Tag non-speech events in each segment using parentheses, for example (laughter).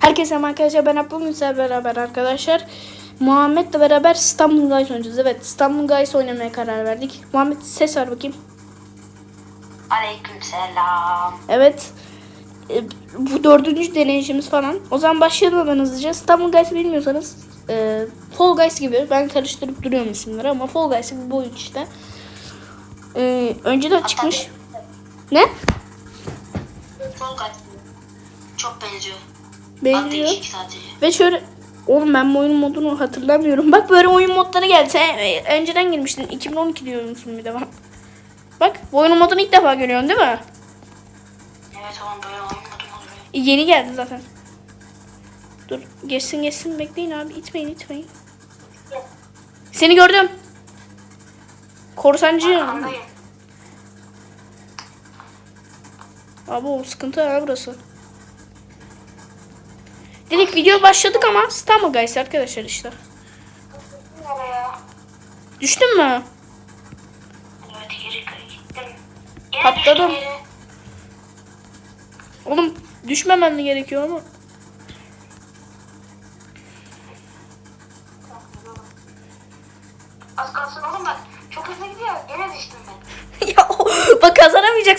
Herkese merhaba arkadaşlar ben Abdullah Müsel beraber arkadaşlar. Muhammed'le beraber İstanbul Guys oynayacağız. Evet İstanbul Guys oynamaya karar verdik. Muhammed ses ver bakayım. Aleykümselam. Evet. E, Bu dördüncü deneyişimiz falan. O zaman başlayalım hemen hızlıca. İstanbul Guys bilmiyorsanız e, Fall Guys gibi. Ben karıştırıp duruyorum isimleri ama Fall Guys gibi bu oyun işte. E, önceden çıkmış. Ne? Fall Guys çok benziyor. Sadece. Ve şöyle Oğlum ben bu oyun modunu hatırlamıyorum. Bak böyle oyun modları geldi. Sen e, önceden girmiştin. 2012 diyor musun bir de bak. Bak bu oyun modunu ilk defa görüyorsun değil mi? Evet oğlum böyle oyun modu oluyor? E, Yeni geldi zaten. Dur geçsin geçsin bekleyin abi itmeyin itmeyin. Seni gördüm. Korsancı. Abi o sıkıntı ya burası. Dedik video başladık ama İstanbul Guys arkadaşlar işte. Düştün mü? Patladım. Oğlum düşmemen gerekiyor ama.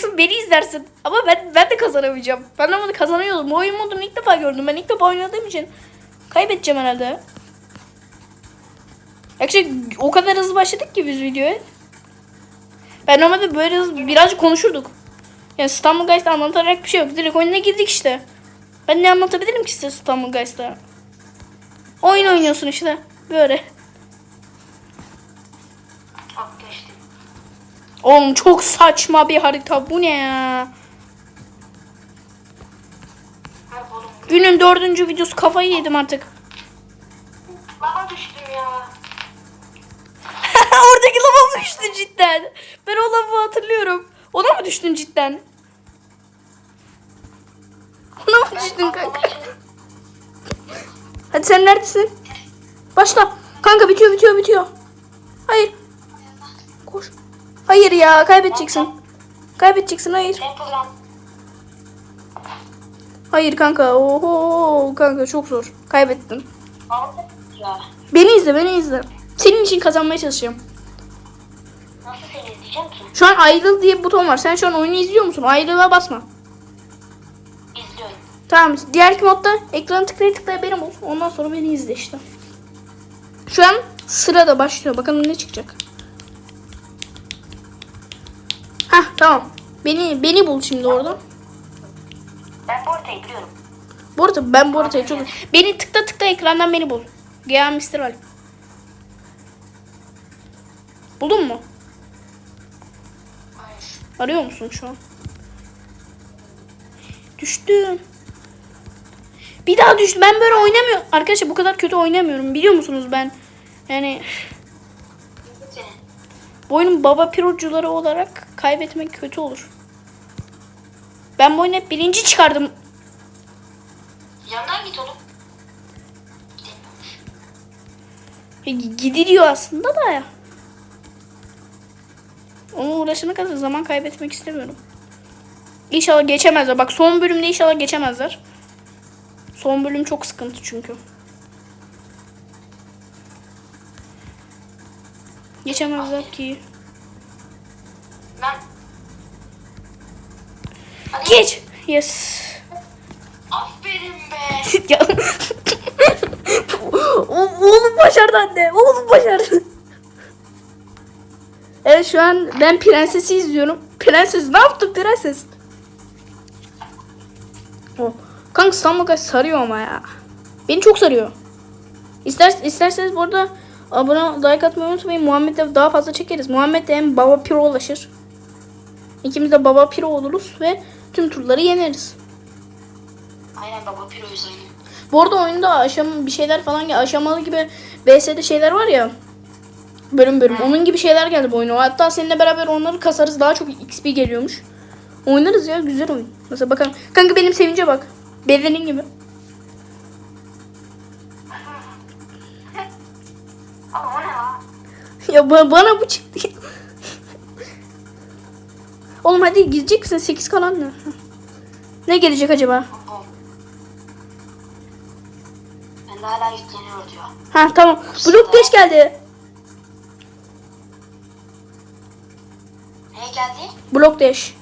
Kazanamayacaksın beni izlersin. Ama ben ben de kazanamayacağım. Ben ama kazanıyordum. Bu oyun modunu ilk defa gördüm. Ben ilk defa oynadığım için kaybedeceğim herhalde. Actually o kadar hızlı başladık ki biz videoya. Ben normalde böyle hızlı birazcık konuşurduk. Yani İstanbul Guys'ta anlatarak bir şey yok. Direkt oyuna girdik işte. Ben ne anlatabilirim ki size İstanbul Guys'ta? Oyun oynuyorsun işte. Böyle. Oğlum çok saçma bir harita. Bu ne ya? Günün dördüncü videosu kafayı yedim artık. Lava düştüm ya. (laughs) Oradaki lava mı düştün cidden? Ben o lavı hatırlıyorum. Ona mı düştün cidden? Ona mı düştün kanka? Hadi sen neredesin? Başla. Kanka bitiyor bitiyor bitiyor. Hayır. Koş. Hayır ya kaybedeceksin. Kaybedeceksin hayır. Hayır kanka. Oho kanka çok zor. Ya. Beni izle beni izle. Senin için kazanmaya çalışacağım. Nasıl seni izleyeceğim ki? Şu an ayrıl diye bir buton var. Sen şu an oyunu izliyor musun? Ayrıla basma. İzliyorum. Tamam. Diğer modda ekranı tıklaya tıklaya benim ol. Ondan sonra beni izle işte. Şu an sırada başlıyor. Bakalım ne çıkacak. Hah tamam. Beni beni bul şimdi orada. Ben bu haritayı biliyorum. Arada ben bu haritayı çok... Beni tıkla tıkla ekrandan beni bul. Gel Mr. Alp. Buldun mu? Hayır. Arıyor musun şu an? Düştüm. Bir daha düştüm. Ben böyle oynamıyorum. Arkadaşlar bu kadar kötü oynamıyorum. Biliyor musunuz ben? Yani. Bu oyunun baba pirocuları olarak kaybetmek kötü olur. Ben bu oyunu hep birinci çıkardım. Yandan git oğlum. E, Gidiliyor aslında da ya. Ona uğraşana kadar zaman kaybetmek istemiyorum. İnşallah geçemezler. Bak son bölümde inşallah geçemezler. Son bölüm çok sıkıntı çünkü. Geçemezler ki. Ben... Hadi. Geç. Yes. Aferin be. (laughs) ya. O- Oğlum başardı anne. Oğlum başardı. Evet şu an ben prensesi izliyorum. Prenses ne yaptın prenses? O. Kanka Guys sarıyor ama ya. Beni çok sarıyor. İster, isterseniz bu arada abone like atmayı unutmayın. Muhammed'le daha fazla çekeriz. Muhammed de hem baba piro ulaşır. İkimiz de baba piro oluruz ve tüm turları yeneriz. Aynen baba piroyuz aynı. Bu arada oyunda aşama bir şeyler falan aşamalı gibi VS'de şeyler var ya. Bölüm bölüm. Onun gibi şeyler geldi bu oyuna. Hatta seninle beraber onları kasarız. Daha çok XP geliyormuş. Oynarız ya güzel oyun. Mesela bakalım. Kanka benim sevince bak. Bedenin gibi. Ya ba- bana bu çıktı. Oğlum hadi gidecek misin? 8 kalan ne? Ne gelecek acaba? Diyor. Hala yükleniyor diyor. Ha tamam. Blok geç geldi. Ne geldi? Blok Dash.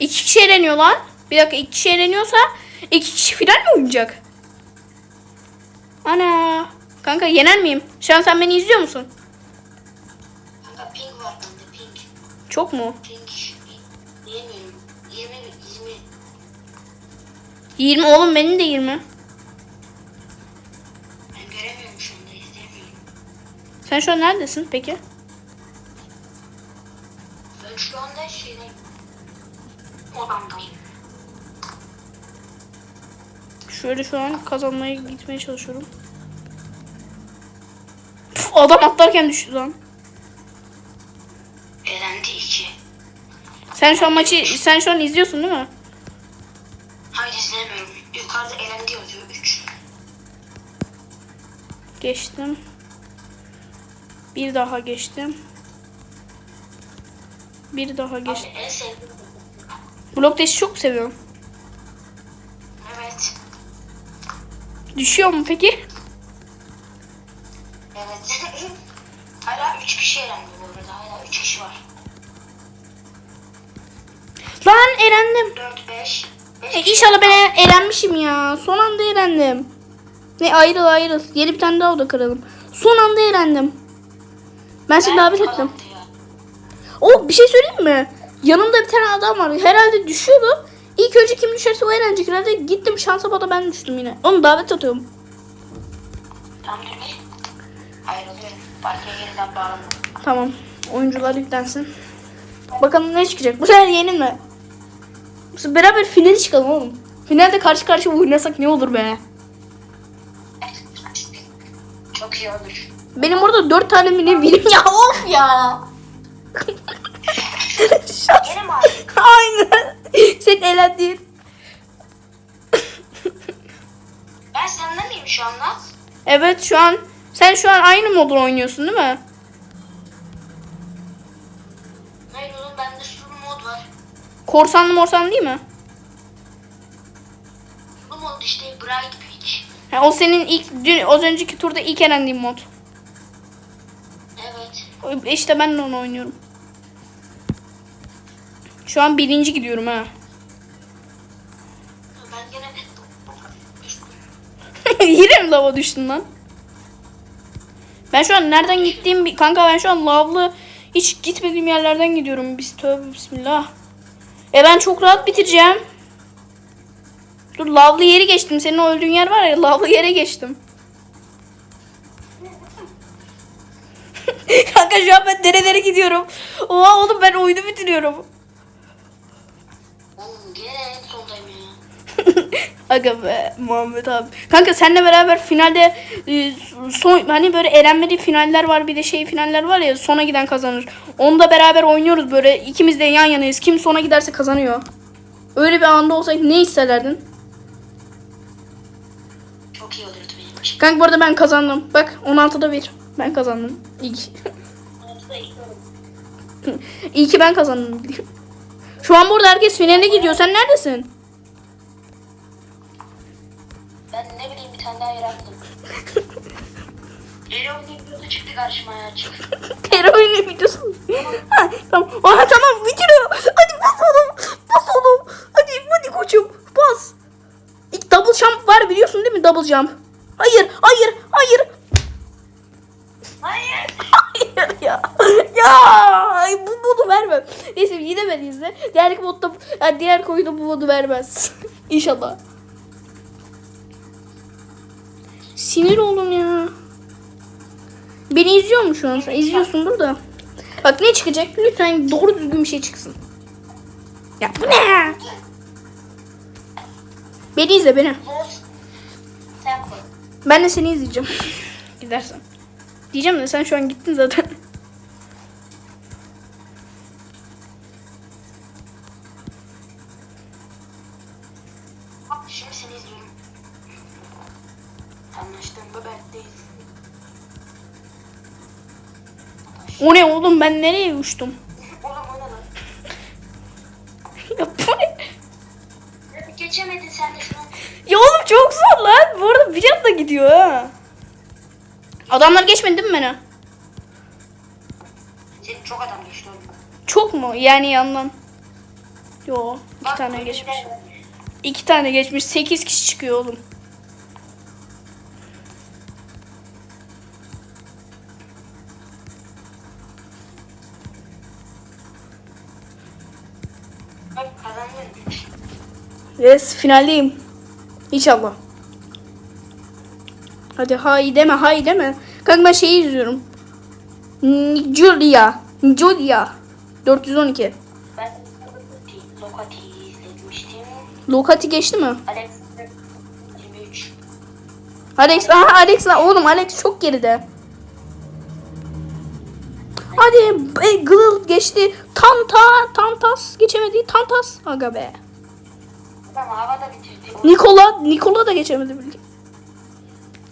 İki kişi eğleniyor lan. Bir dakika iki kişi eğleniyorsa iki kişi final mi oynayacak? Ana. Kanka yener miyim? Şu an sen beni izliyor musun? Kanka ping var bende ping. Çok mu? Ping. Diyemiyorum. 20 20. 20 oğlum benim de 20. Ben göremiyorum şu anda izleyemiyorum. Sen şu an neredesin peki? Ben şu anda şeydeyim. Odamdayım. Şöyle şu an kazanmaya gitmeye çalışıyorum. Puf, adam atlarken düştü lan. Elendi 2. Sen şu an maçı sen şu an izliyorsun değil mi? Hayır izlemiyorum. Yukarıda elendi yazıyor 3. Geçtim. Bir daha geçtim. Bir daha geçtim. Abi en sevdiğim. Blok Dash'i çok seviyorum. Evet. Düşüyor mu peki? Evet. Hala 3 kişi elendi bu arada. Hala 3 kişi var. Lan elendim. 4 5. 5 E, inşallah ben e- elenmişim ya. Son anda elendim. Ne ayrıl ayrıl. Yeni bir tane daha oda kıralım. Son anda elendim. Ben seni davet ettim. O bir şey söyleyeyim mi? Yanımda bir tane adam var. Herhalde düşüyordu. İlk önce kim düşerse o eğlenecek herhalde. Gittim şansa bana ben düştüm yine. Onu davet atıyorum. Tam dur bir. Ayrılıyorum. Parkaya yeniden bağlandım. Tamam. Oyuncular yüklensin. Bakalım ne çıkacak. Bu sefer yenilme. Beraber finali çıkalım oğlum. Finalde karşı karşıya oynasak ne olur be. Çok iyi olur. Benim orada dört tane mi ne birim ya (laughs) of ya. Şans. (laughs) Aynen. Sen elendin. Ben senden miyim şu anda? Evet şu an sen şu an aynı modda oynuyorsun değil mi? Korsanlı morsanlı değil mi? Bu mod işte Bright Peach. Ha, o senin ilk dün az önceki turda ilk elendiğin mod. Evet. İşte ben de onu oynuyorum. Şu an birinci gidiyorum ha. Ben gene. (laughs) Yine mi lava düştün lan? Ben şu an nereden gittiğim. Kanka ben şu an lavlı hiç gitmediğim yerlerden gidiyorum. Biz tövbe bismillah. E ben çok rahat bitireceğim. Dur lavlı yeri geçtim. Senin o öldüğün yer var ya lavlı yere geçtim. (laughs) Kanka şu an ben nerelere gidiyorum. Oha oğlum ben oyunu bitiriyorum. Oğlum gene en sondayım ya. (laughs) Aga be Muhammed abi. Kanka seninle beraber finalde e, son hani böyle elenmeli finaller var bir de şey finaller var ya sona giden kazanır. Onda beraber oynuyoruz böyle ikimiz de yan yanayız. Kim sona giderse kazanıyor. Öyle bir anda olsaydı ne hissederdin? Çok iyi olurdu benim için. Kanka bu arada ben kazandım. Bak 16'da 1. Ben kazandım. Olur. İyi ki ben kazandım. Şu an burada herkes finale gidiyor. Sen neredesin? Ben ne bileyim bir tane daha yarattım. Oynayıp videosu çıktı karşıma ya çık. Oyunu videosu. ha, tamam. Aha, tamam bitiriyor. Hadi bas oğlum. Bas oğlum. Hadi hadi koçum. Bas. İlk double jump var biliyorsun değil mi? Double jump. Hayır, hayır, hayır. Hayır. Hayır ya. Ya bu modu vermem. Neyse yine ben izle. Diğer modda yani diğer koyunda bu modu vermez. İnşallah. Sinir oldum ya. Beni izliyor mu şu an? Sen izliyorsundur da. Bak ne çıkacak? Lütfen doğru düzgün bir şey çıksın. Ya bu ne? Beni izle beni. Ben de seni izleyeceğim. (laughs) Gidersen. Diyeceğim de sen şu an gittin zaten. Şimdi seni izliyorum. Anlaştım bebeğdeyiz. O ne oğlum ben nereye uçtum? Oğlum oyna lan. Ya bu ne? Ne geçemedin sen de şunu. Ya oğlum çok zor lan. Bu arada bir anda gidiyor ha. Adamlar geçmedi değil mi beni? Senin çok adam geçti oğlum. Çok mu? Yani yandan. Yo. iki Bak, tane geçmiş. İki tane geçmiş. Sekiz kişi çıkıyor oğlum. Yes finaldeyim. İnşallah. Hadi hay deme hay deme. Kanka ben şeyi izliyorum. Julia. Julia. 412. Ben Lokati'yi izlemiştim. Lokati geçti mi? Alex 23. Alex, aha Alex lan oğlum Alex çok geride. Hadi e, Glil geçti. Tanta, Tantas geçemedi. Tantas. Aga be. Havada. Nikola, Nikola da geçemedi bildiğin.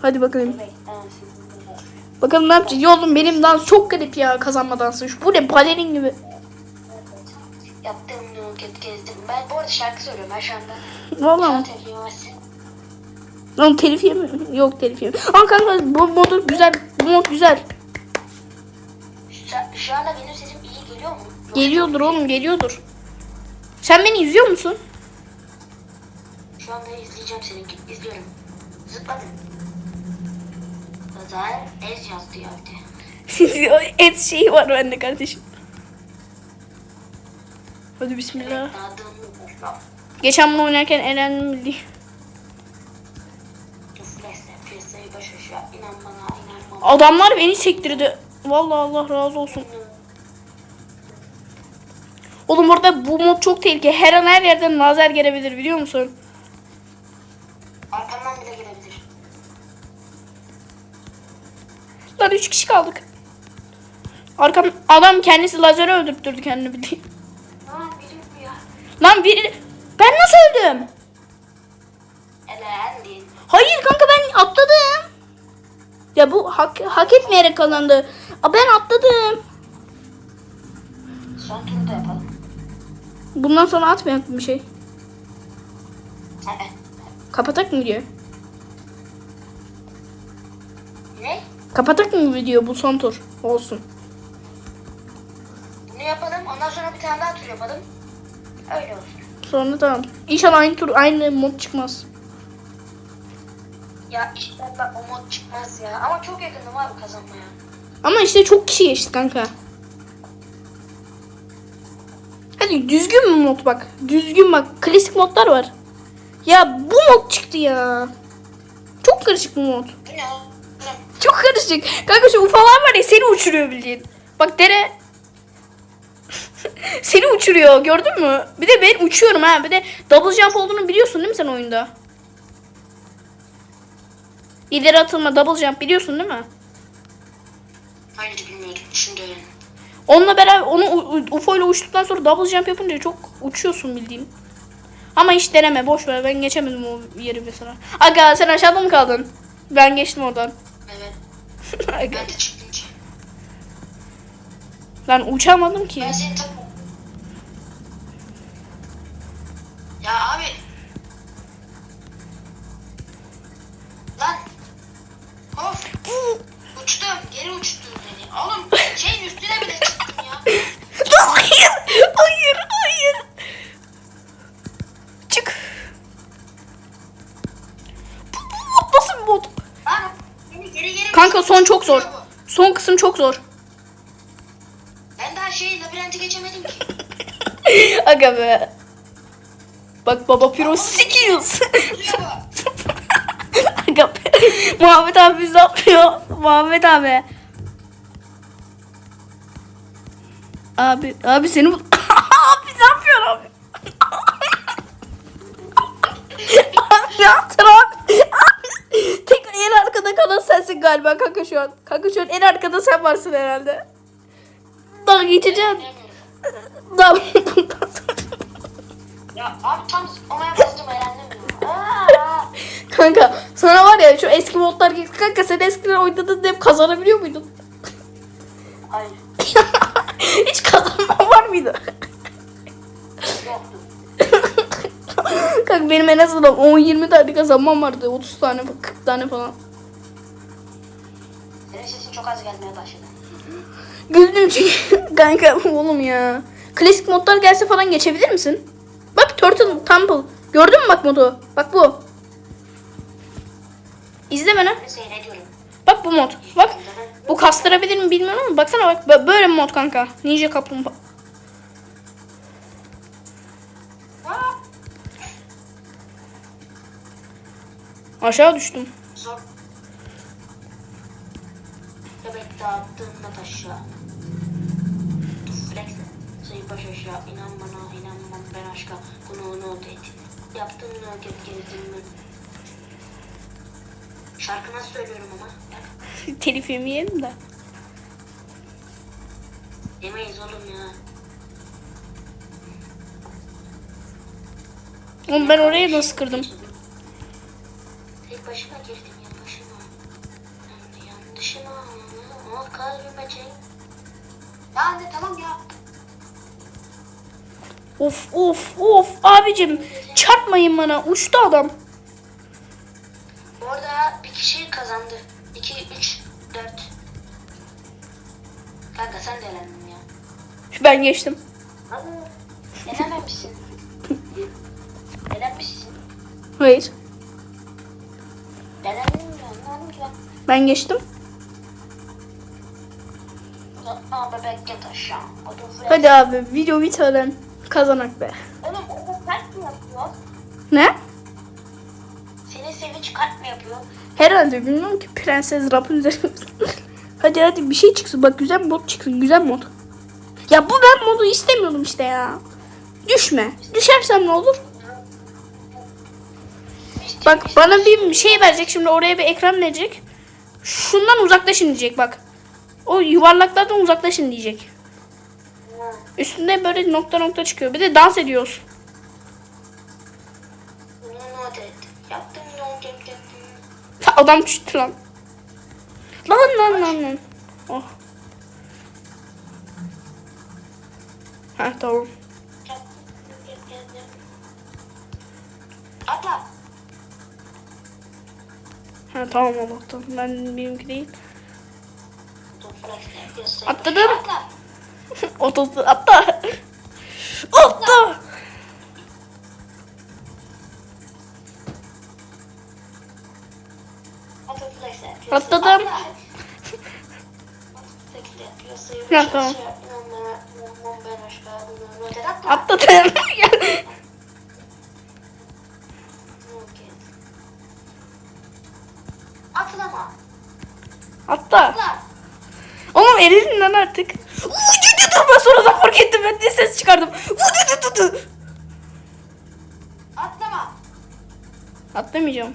Hadi bakalım. Evet. Bakalım ne yapacağız? Ya oğlum benim dans çok garip ya kazanma dansı. Şu- Bu ne balerin gibi. Yaptım nuket gezdim. Ben bu arada şarkı söylüyorum ben şu anda. Yemezsin. Lan telif yemi? (laughs) Yok telif yemi. Ama kanka bu modu güzel. Bu mod güzel. Şu, şu anda benim sesim iyi geliyor mu? Geliyordur oğlum geliyordur. Sen beni izliyor musun? Şu anda izleyeceğim seni. İzliyorum. Zıpladım. Zaten ez yazdı ya bir de. (laughs) Et şeyi var bende kardeşim. Hadi bismillah. Geçen bunu oynarken elendim bana. Adamlar beni sektirdi. Vallahi Allah razı olsun. Oğlum orada bu mod çok tehlikeli. Her an her yerden lazer gelebilir biliyor musun? Lan 3 kişi kaldık. Arkam adam kendisi lazere öldürttürdü kendini bildiğin. Lan biri bu ya. Lan bir ben nasıl öldüm? Elendin. Hayır kanka ben atladım. Ya bu hak, hak etmeyerek kazandı. Aa, Ben atladım. Son turu da yapalım. Bundan sonra atmayak bir şey. Kapatak mı video? Kapatak mı video bu son tur? Olsun. Bunu yapalım. Ondan sonra bir tane daha tur yapalım. Öyle olsun. Sonra tamam. İnşallah aynı tur aynı mod çıkmaz. Ya inşallah o mod çıkmaz ya. Ama çok yakınım abi kazanmaya. Ama işte çok kişi geçti kanka. Hadi düzgün mü mod bak. Düzgün bak. Klasik modlar var. Ya bu mod çıktı ya. Çok karışık bu mod. Bu ne? Çok karışık. Kanka şu ufalar var ya seni uçuruyor bildiğin. Bak dere. (laughs) seni uçuruyor gördün mü? Bir de ben uçuyorum ha. Bir de double jump olduğunu biliyorsun değil mi sen oyunda? İleri atılma double jump biliyorsun değil mi? Hayır bilmiyordum. Şimdi öğrendim. Onunla beraber onu UFO ile uçtuktan sonra double jump yapınca çok uçuyorsun bildiğin. Ama hiç deneme boş ver ben geçemedim o yeri mesela. Aga sen aşağıda mı kaldın? Ben geçtim oradan. Ben de çıktım ki. ben uçamadım ki. Ben seni tak... Ya abi. Lan. Of. Uçtum. Geri uçtun beni. Oğlum şeyin üstüne bile çıktım ya. hayır, hayır, hayır. Çık. Bu, bu mod nasıl bir mod? Lan beni geri geri... Kanka son çok zor. Bu. Son kısım çok zor. Ben daha şey labirenti geçemedim ki. (laughs) Aga be. Bak baba piro skills. (laughs) Aga be. Muhammed abi bizi yapıyor. Muhammed abi. Abi, abi seni abi (laughs) ne yapıyorsun abi? abi ne yaptın abi? abi? Tek en arkada kalan sensin galiba kanka şu an. Kanka şu an en arkada sen varsın herhalde. Daha geçeceksin. Ya abi tam zıplamaya bastım eğlendim ya. (laughs) Kanka sana var ya şu eski modlar gibi. Kanka sen eskiden oynadığında hep kazanabiliyor muydun? Hayır. (laughs) Hiç kazanma var mıydı? Yoktu. (laughs) Kanka benim en azından 10-20 tane kazanmam vardı. 30 tane 40 tane falan. Senin sesin çok az gelmeye başladı. Güldüm çünkü. (laughs) Kanka oğlum ya. Klasik modlar gelse falan geçebilir misin? Bak Turtle Temple. Gördün mü bak modu? Bak bu. İzle beni. Seyrediyorum. Bak bu mod. Bak. Bu kastırabilir mi bilmiyorum ama baksana bak bö- böyle mod kanka. Ninja kaplumbağa. Aşağı düştüm. Zor. Bebek dağıttığında taşa. Flex. Sayı baş aşağı. İnan bana, inanmam ben aşka. Bunu onu. Yaptım ne o geri gezdim ben. Şarkı nasıl söylüyorum ama? (laughs) Telif yemeyelim de. Demeyiz oğlum ya. Oğlum ben oraya nasıl kırdım? Tek başıma girdim ya başıma. Ben de yanlışıma. O kalbime çek. Ya anne tamam ya. Of of of abicim çarpmayın bana uçtu adam. Orada bir kişi kazandı. 2, 3, 4. Kanka sen de elendin ya. Ben geçtim. Abi elenmemişsin. (laughs) Elenmişsin. Hayır. Ki ben. Ben geçtim. Aşağı. Odun flash. Hadi abi video bitmeden kazanak be. Oğlum o kalp mi yapıyor? Ne? Senin sevinç kalp mi yapıyor? Herhalde bilmiyorum ki Prenses Rapunzel. hadi hadi bir şey çıksın bak güzel mod çıksın güzel mod. Ya bu ben modu istemiyordum işte ya. Düşme. Düşersem ne olur? Bak bana bir şey verecek şimdi oraya bir ekran verecek. Şundan uzaklaşın diyecek bak. O yuvarlaklardan uzaklaşın diyecek. Üstünde böyle nokta nokta çıkıyor. Bir de dans ediyoruz. Adam düştü lan. Lan lan lan lan. Oh. Ha tamam. Atla. Ha tamam Allah'tan. Ben benimki değil. Atladım. (laughs) Otosu atla. Atla. Atladım. Ya, tamam. aşağı. İnan bana, inanmam ben aşağı. Bunu not et. Atla. Atladım. Okey. Atlama. Atla. Atla. Lan artık. Ben sonradan fark ettim ben de ses çıkardım. Atlama. Atlamayacağım.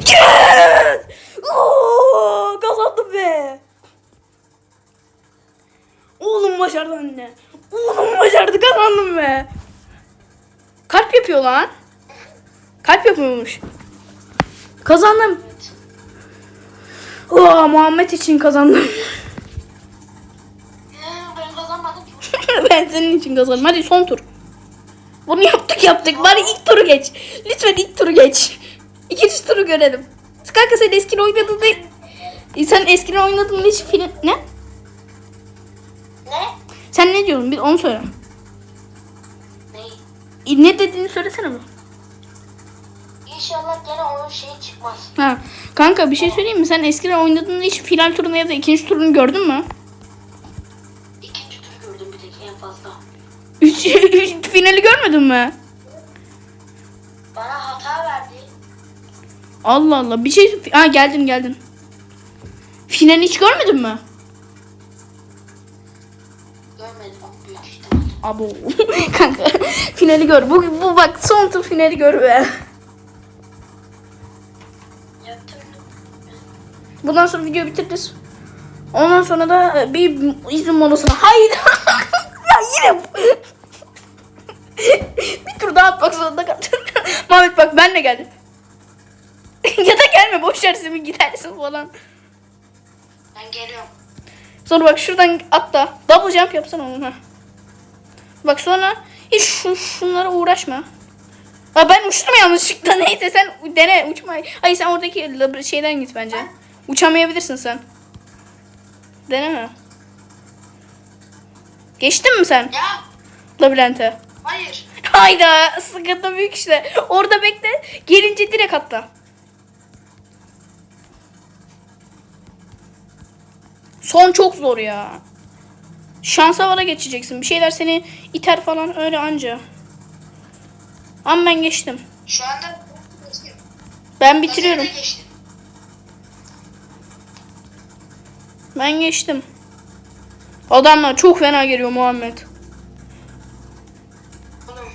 Yes! Oo, kazandım be. Oğlum başardı anne. Oğlum başardı kazandım be. Kalp yapıyor lan. Kalp yapıyormuş. Kazandım. Oo, Muhammed için kazandım. (laughs) Ben kazanmadım (laughs) ben senin için kazandım. Hadi son tur. Bunu yaptık yaptık. Bari ilk turu geç. Lütfen ilk turu geç. İkinci turu görelim. Kanka sen eskiden oynadığında... Sen eskiden oynadığında hiç film... Ne? Ne? Sen ne diyorsun? Bir onu söyle. Ne? E, Ne dediğini söylesene mi? İnşallah gene onun şeyi çıkmaz. Ha. Kanka bir şey söyleyeyim mi? Sen eskiden oynadığında hiç final turunu ya da ikinci turunu gördün mü? İkinci tur gördüm bir tek en fazla. Üç, (laughs) üç finali görmedin mi? Bana hata verdi. Allah Allah. Bir şey... Ha geldim geldim. Finali hiç görmedin mi? Görmedim büyük ihtimal. Abo. (laughs) Kanka finali gör. Bu, bu bak son tur finali gör be. Bundan sonra videoyu bitiririz. Ondan sonra da e, bir izin molasına. Hayır. (laughs) ya yine. (laughs) bir tur daha atmak zorunda kaldım. (laughs) Mehmet bak ben de geldim. ya da gelme boş ver sen gidersin falan. Ben geliyorum. Sonra bak şuradan atla. Double jump yapsana onu. Bak sonra hiç şu, şunlara uğraşma. Ha ben uçtum yanlışlıkla. Neyse sen dene uçmayı. Hayır sen oradaki şeyden git bence. Uçamayabilirsin sen. Deneme. Geçtin mi sen Ya labirente? hayır. Hayda sıkıntı büyük işte. Orada bekle. Gelince direkt atla. Son çok zor ya. Şansa vara geçeceksin. Bir şeyler seni iter falan öyle anca. Ama ben geçtim. Şu anda. Ben bitiriyorum. Lazer'e Ben geçtim. Adamlar çok fena geliyor Muhammed. Oğlum.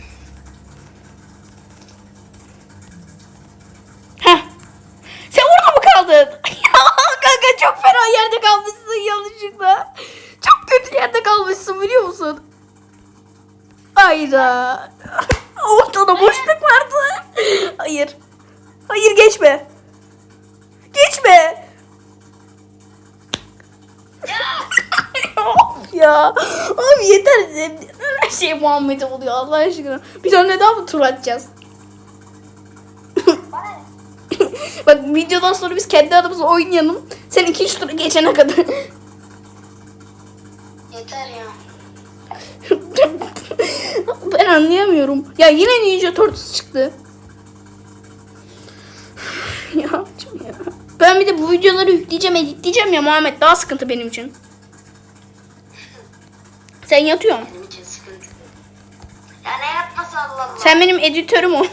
Heh. Sen orada mı kaldın? Ya kanka çok fena yerde kalmışsın yanlışlıkla. Çok kötü yerde kalmışsın biliyor musun? Hayda. Ortada boşluk vardı. Hayır. Hayır geçme. Geçme. of ya. Abi yeter. Her Muhammed'e oluyor Allah aşkına. Bir tane daha mı tur atacağız? (laughs) Bak videodan sonra biz kendi adımıza oynayalım. Sen ikinci turu geçene kadar. Yeter ya. (laughs) ben anlayamıyorum. Ya yine Ninja Turtles çıktı. (sighs) ya ya. Ben bir de bu videoları yükleyeceğim, editleyeceğim ya Muhammed. Daha sıkıntı benim için. Sen yatıyorsun. Ya ne yapması Allah Allah. Sen benim editörüm ol.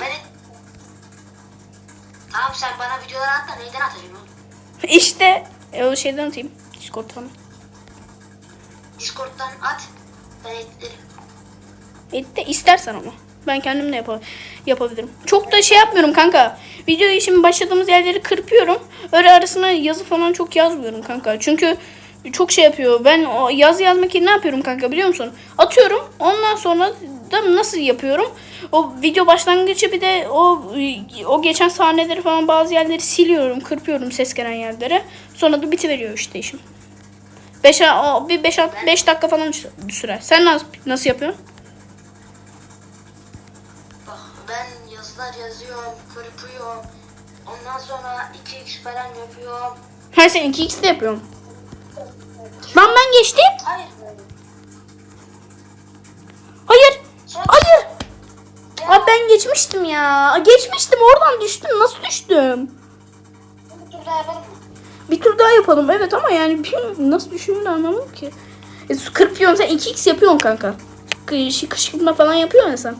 Tamam sen bana videoları at da neyden atacaksın oğlum? İşte e, o şeyden atayım. Discord'dan. Discord'dan at. Ben editlerim. Editte istersen ama. Ben kendim de yapa- yapabilirim. Çok da şey yapmıyorum kanka. Videoyu şimdi başladığımız yerleri kırpıyorum. Öyle arasına yazı falan çok yazmıyorum kanka. Çünkü çok şey yapıyor. Ben o yazı yazmak için ne yapıyorum kanka biliyor musun? Atıyorum. Ondan sonra da nasıl yapıyorum? O video başlangıcı bir de o o geçen sahneleri falan bazı yerleri siliyorum, kırpıyorum ses gelen yerlere. Sonra da bitiveriyor işte işim. 5 bir 5 5 dakika falan sürer. Sen nasıl nasıl yapıyorsun? Bak ben yazılar yazıyorum, kırpıyorum. Ondan sonra 2x falan yapıyorum. Ha sen 2x de yapıyorsun. Lan ben geçtim. Hayır. Hayır. Hayır. Ya, Abi ben geçmiştim ya. Geçmiştim oradan düştüm. Nasıl düştüm? bir tur daha yapalım mı? Bir tur daha yapalım. Evet ama yani bilmiyorum nasıl düşündüğünü anlamadım ki. E, kırpıyorsun sen 2x yapıyorsun kanka. Kış, kışkırtma falan yapıyorsun ya sen.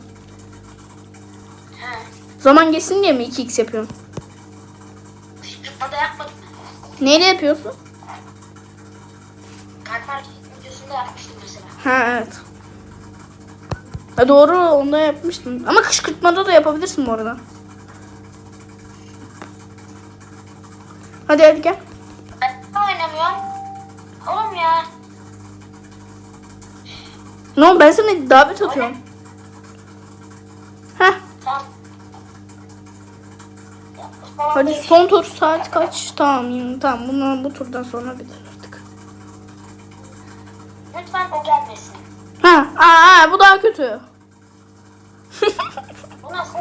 He. Zaman geçsin diye mi 2x yapıyorsun? Kışkırtma da yapmadım. Neyle yapıyorsun? Kalp videosunda yapmıştım mesela. Ha evet. Ha, doğru onda yapmıştım. Ama kışkırtmada da yapabilirsin bu arada. Hadi hadi gel. Ben oynamıyorum. Oğlum ya. Ne oldu ben sana davet atıyorum. Heh. Tamam. Hadi son tur saat kaç? Tamam yine tamam bunu bu turdan sonra biter artık. Lütfen o gelmesin. Ha, aa, aa, bu daha kötü. Bu nasıl?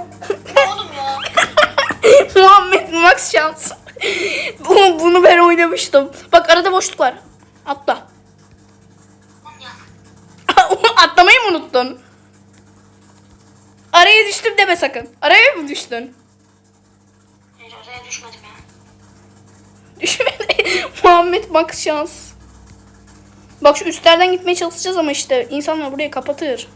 Ne oğlum ya? (laughs) Muhammed Max şans. Bu, bunu ben oynamıştım. Bak arada boşluk var. Atla. (laughs) Atlamayı mı unuttun? Araya düştüm deme sakın. Araya mı düştün? Hayır oraya düşmedim ya. Düşmedi. (laughs) Muhammed Max şans. Bak şu üstlerden gitmeye çalışacağız ama işte insanlar burayı kapatır.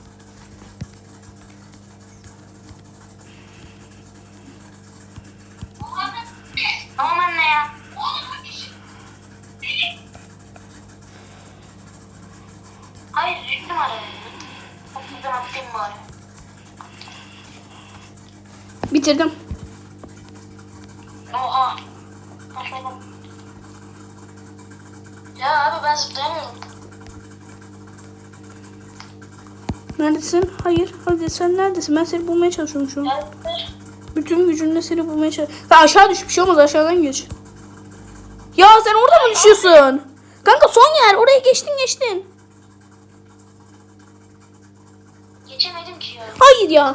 Sen neredesin? Ben seni bulmaya çalışıyorum şu an. Bütün gücümle seni bulmaya çalışıyorum. Ha, aşağı düş bir şey olmaz aşağıdan geç. Ya sen orada mı düşüyorsun? Kanka son yer. Oraya geçtin geçtin. Geçemedim ki ya. Hayır ya.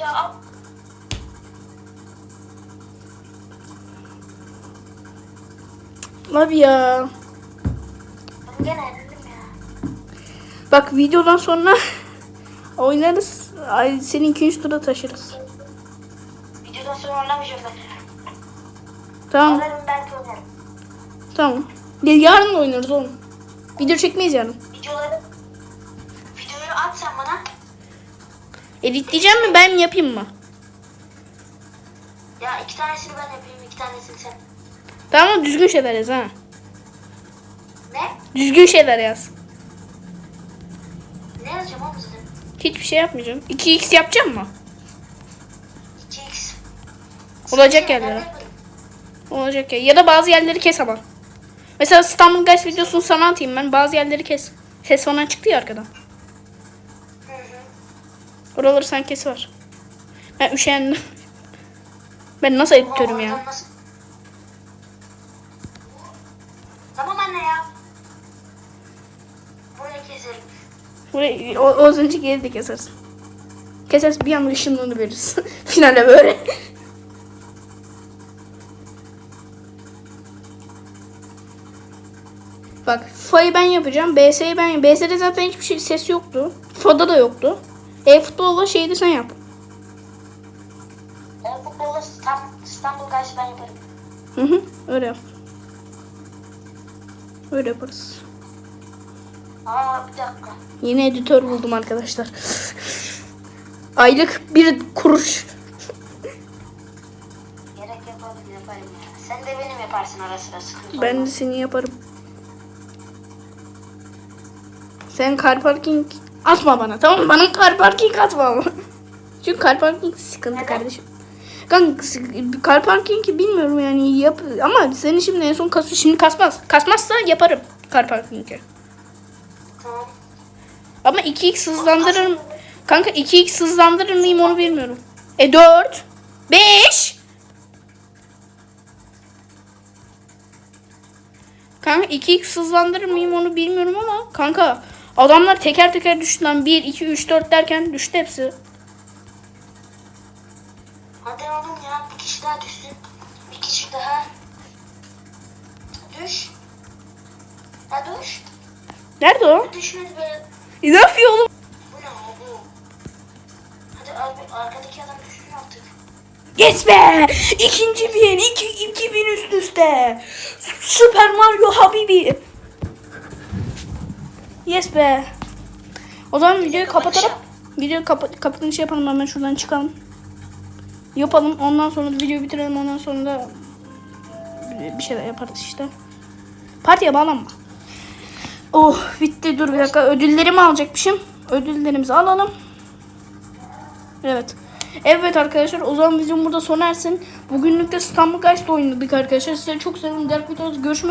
Ya. Abi ya. Ben gene. Bak videodan sonra (laughs) oynarız. Ay, seni ikinci tura taşırız. Videodan sonra oynamayacağım ben. Tamam. Ararım belki oynarım. Tamam. Ya, yarın da oynarız oğlum. Video çekmeyiz yarın. Videoları videoyu at sen bana. Editleyeceğim mi ben yapayım mı? Ya iki tanesini ben yapayım, iki tanesini sen. Tamam düzgün şeyler yaz ha. Ne? Düzgün şeyler yaz. Ne yazacağım oğlum zaten? Hiçbir şey yapmayacağım. 2x yapacağım mı? 2x. Olacak Ben yerlere. Olacak ya. Ya da bazı yerleri kes ama. Mesela İstanbul Guys videosunu sana atayım ben. Bazı yerleri kes. Ses falan çıktı ya arkadan. Hı hı. Oraları sen kes var. Ben üşendim. Ben nasıl editörüm ya? nasıl- Tamam anne ya. Burayı keserim. Burayı, o, o az önceki yeri de kesersin. Kesersin bir anda ışınlığını veririz. (laughs) Finale böyle. Bak Fa'yı ben yapacağım. BS'yi ben BS'de zaten hiçbir şey ses yoktu. Fa'da da yoktu. E-futbolla şeyi de sen yap. E, İstanbul, İstanbul karşı ben yaparım. Hı hı öyle yap. Öyle yaparız. Aa bir dakika. Yeni editör buldum arkadaşlar. Aylık bir kuruş. Gerek yapalım yaparım ya. Sen de benim yaparsın ara sıra sıkıntı Ben de olmaz. seni yaparım. Sen car parking atma bana tamam mı? Bana car parking atma ama. Çünkü car parking sıkıntı Neden? kardeşim. Kanka sık- car parking'i bilmiyorum yani yap ama senin şimdi en son kasıyor. Şimdi kasmaz. Kasmazsa yaparım car parking'i. Ama 2x hızlandırırım. Kanka 2x hızlandırır mıyım onu bilmiyorum. E 4 5 Kanka 2x hızlandırır mıyım onu bilmiyorum ama kanka adamlar teker teker düştü lan 1 2 3 4 derken düştü hepsi. Hadi oğlum ya bir kişi daha düşsün. Bir kişi daha. Düş. Ha düş. Nerede o? Düşmedi be. Ne yapıyor oğlum? Bu ne abi? Hadi abi arkadaki adam düşsün artık. Yes be! İkinci bin, iki, iki bin üst üste. Süper Mario Habibi. Yes be. O zaman videoyu kapatalım. Videoyu kapa kapanışı yapalım hemen şuradan çıkalım. Yapalım ondan sonra da videoyu bitirelim ondan sonra da bir şeyler yaparız işte. Partiye bağlanma. Oh bitti dur bir dakika ödüllerimi alacakmışım. Ödüllerimizi alalım. Evet. Evet arkadaşlar o zaman bizim burada sona ersin. Bugünlük de İstanbul Geist oynadık arkadaşlar. Size çok seviyorum. Diğer videoda görüşmek